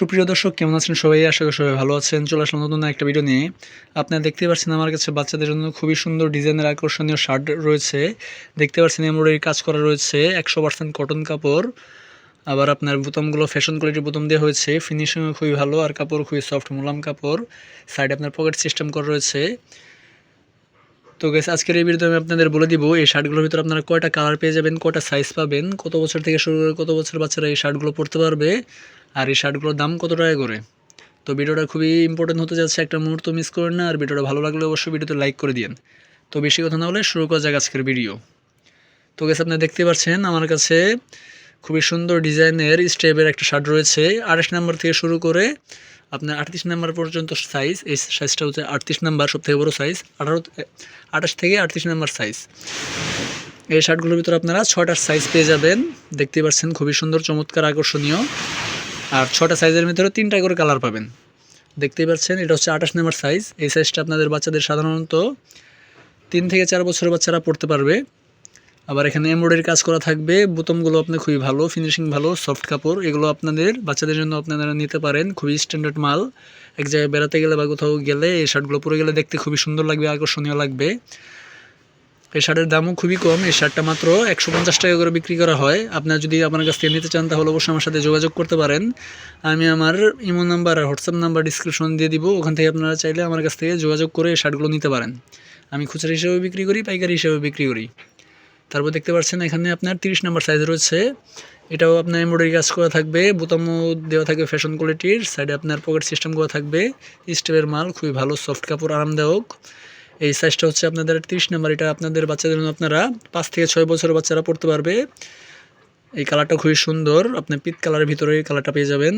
সুপ্রিয় দর্শক, কেমন আছেন সবাই? আশা করি সবাই ভালো আছেন। চলে আসলাম নতুন একটা ভিডিও নিয়ে। আপনারা দেখতে পাচ্ছেন আমার কাছে বাচ্চাদের জন্য খুবই সুন্দর ডিজাইনের আকর্ষণীয় শার্ট রয়েছে। দেখতে পাচ্ছেন এমব্রয়ডারি কাজ করা রয়েছে, একশো পার্সেন্ট কটন কাপড়। আবার আপনার বোতামগুলো ফ্যাশন কোয়ালিটির বোতাম দেওয়া হয়েছে। ফিনিশিংও খুবই ভালো, আর কাপড় খুবই সফট মোলাম কাপড়। সাইডে আপনার পকেট সিস্টেম করা রয়েছে। তো গেস আজকের এই ভিডিওতে আমি আপনাদের বলে দিব, এই শার্টগুলোর ভিতরে আপনারা কয়টা কালার পেয়ে যাবেন, কয়টা সাইজ পাবেন, কত বছর থেকে শুরু করে কত বছর বাচ্চারা এই শার্টগুলো পরতে পারবে। আর এই শার্টগুলোর দাম কত টাকা করে? তো ভিডিওটা খুবই ইম্পর্টেন্ট হতে যাচ্ছে, একটা মুহূর্ত মিস করেন না, আর ভিডিওটা ভালো লাগলে অবশ্যই ভিডিওতে লাইক করে দিন তো বেশি কথা না হলে শুরু করা যাক আজকের ভিডিও তো গেছে আপনারা দেখতে পাচ্ছেন আমার কাছে খুবই সুন্দর ডিজাইনের স্টেপের একটা শার্ট রয়েছে, আঠাশ নাম্বার থেকে শুরু করে আপনার আটত্রিশ নাম্বার পর্যন্ত সাইজ এই সাইজটা হচ্ছে আটত্রিশ নাম্বার সব থেকে বড়ো সাইজ আঠারো, আঠাশ থেকে আটত্রিশ নাম্বার সাইজ এই শার্টগুলোর ভিতরে আপনারা ছটার সাইজ পেয়ে যাবেন, দেখতে পাচ্ছেন খুবই সুন্দর, চমৎকার, আকর্ষণীয়। আর ছটা সাইজের ভিতরে তিনটা করে কালার পাবেন। দেখতেই পাচ্ছেন, এটা হচ্ছে আঠাশ নাম্বার সাইজ। এই সাইজটা আপনাদের বাচ্চাদের সাধারণত তিন থেকে চার বছরের বাচ্চারা পড়তে পারবে। আবার এখানে এমব্রয়ডারি কাজ করা থাকবে। বোতামগুলো আপনি খুবই ভালো ফিনিশিং ভালো সফট কাপড়, এগুলো আপনাদের বাচ্চাদের জন্য আপনারা নিতে পারেন। খুবই স্ট্যান্ডার্ড মাল। এক জায়গায় বেড়াতে গেলে বা কোথাও গেলে এই শার্টগুলো পরে গেলে দেখতে খুবই সুন্দর লাগবে, আকর্ষণীয় লাগবে। এই শার্টের দামও খুবই কম। এই শার্টটা মাত্র একশো পঞ্চাশ টাকা করে বিক্রি করা হয়। আপনার যদি আপনার কাছ থেকে নিতে চান, তাহলে অবশ্যই আমার সাথে যোগাযোগ করতে পারেন। আমি আমার ইমো নাম্বার আর হোয়াটসঅ্যাপ নাম্বার ডিসক্রিপশন দিয়ে দিব। ওখান থেকে আপনারা চাইলে আমার কাছ থেকে যোগাযোগ করে এই শার্টগুলো নিতে পারেন। আমি খুচরা হিসেবে বিক্রি করি, পাইকারি হিসেবে বিক্রি করি। তারপর দেখতে পাচ্ছেন, এখানে আপনার তিরিশ নাম্বার সাইজ রয়েছে। এটাও আপনার এমব্রয়ডারি কাজ করা থাকবে। বোতামও দেওয়া থাকবে ফ্যাশন কোয়ালিটির সাইডে আপনার পকেট সিস্টেম করা থাকবে। স্টেপের মাল খুবই ভালো সফট কাপড়, আরামদায়ক। এই সাইজটা হচ্ছে আপনাদের তিরিশ নাম্বার এটা আপনাদের বাচ্চাদের জন্য আপনারা পাঁচ থেকে ছয় বছরের বাচ্চারা পড়তে পারবে। এই কালারটা খুবই সুন্দর, আপনি পিত কালারের ভিতরে এই কালারটা পেয়ে যাবেন।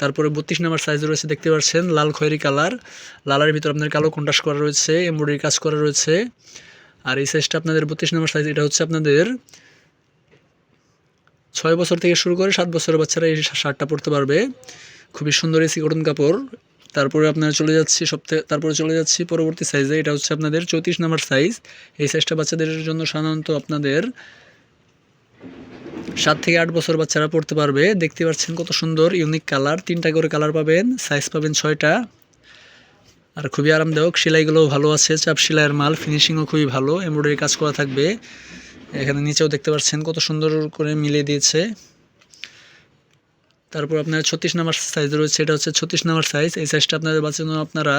তারপরে বত্রিশ নাম্বার সাইজ রয়েছে, দেখতে পাচ্ছেন, লাল খয়েরি কালার লালের ভিতরে আপনার কালো কন্ট্রাস্ট করা রয়েছে এমব্রয়ডারি কাজ করা রয়েছে। আর এই সাইজটা আপনাদের বত্রিশ নাম্বার সাইজ এটা হচ্ছে আপনাদের ছয় বছর থেকে শুরু করে সাত বছরের বাচ্চারা এই শার্টটা পরতে পারবে। খুবই সুন্দর এসি কটন কাপড়। তারপরে আপনারা চলে যাচ্ছি সপ্তাহে তারপরে চলে যাচ্ছি পরবর্তী সাইজে এটা হচ্ছে আপনাদের চৌত্রিশ নাম্বার সাইজ এই সাইজটা বাচ্চাদের জন্য সাধারণত আপনাদের সাত থেকে আট বছর বাচ্চারা পড়তে পারবে। দেখতে পাচ্ছেন কত সুন্দর ইউনিক কালার তিনটা করে কালার পাবেন সাইজ পাবেন ছয়টা। আর খুবই আরামদায়ক, সেলাইগুলোও ভালো আছে, চাপ সেলাইয়ের মাল ফিনিশিংও খুবই ভালো এমব্রয়ডারি কাজ করা থাকবে। এখানে নিচেও দেখতে পাচ্ছেন কত সুন্দর করে মিলিয়ে দিয়েছে। তারপর আপনার ছত্রিশ নাম্বার সাইজ রয়েছে, এটা হচ্ছে ছত্রিশ নাম্বার সাইজ এই সাইজটা আপনাদের বাঁচানো আপনারা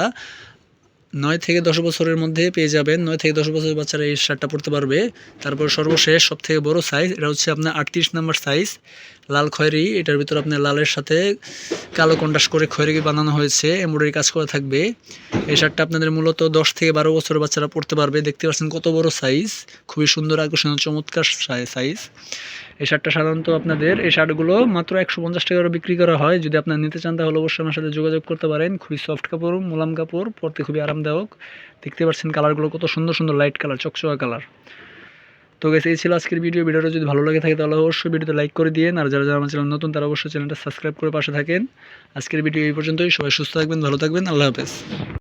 নয় থেকে দশ বছরের মধ্যে পেয়ে যাবেন। নয় থেকে দশ বছরের বাচ্চারা এই শার্টটা পরতে পারবে। তারপর সর্বশেষ সব থেকে বড়ো সাইজ এটা হচ্ছে আপনার আটত্রিশ নাম্বার সাইজ লাল খয়েরি। এটার ভিতর আপনার লালের সাথে কালো কন্টাস করে খয়েরি বানানো হয়েছে। এমব্রয়ডারি কাজ করা থাকবে। এই শার্টটা আপনাদের মূলত দশ থেকে বারো বছরের বাচ্চারা পড়তে পারবে। দেখতে পাচ্ছেন কত বড় সাইজ খুবই সুন্দর, আকর্ষণীয়, চমৎকার সাইজ এই শার্টটা সাধারণত আপনাদের, এই শার্টগুলো মাত্র একশো পঞ্চাশ টাকা করে বিক্রি করা হয়। যদি আপনারা নিতে চান তাহলে অবশ্যই আমার সাথে যোগাযোগ করতে পারেন। খুবই সফট কাপড়, মোলাম কাপড়, পরতে খুবই আরামদায়ক। দেখতে পাচ্ছেন কালারগুলো কত সুন্দর সুন্দর লাইট কালার চকচকা কালার তো গেছে এই ছিল আজকের ভিডিও ভিডিওটা যদি ভালো লাগে থাকে তাহলে অবশ্যই ভিডিওতে লাইক করে দিয়ে আর যারা যারা আমার নতুন, তারা অবশ্যই চ্যানেলটা সাবস্ক্রাইব করে পাশে থাকেন। আজকের ভিডিও এই পর্যন্তই। সবাই সুস্থ থাকবেন, ভালো থাকবেন। আল্লাহ হাফেজ।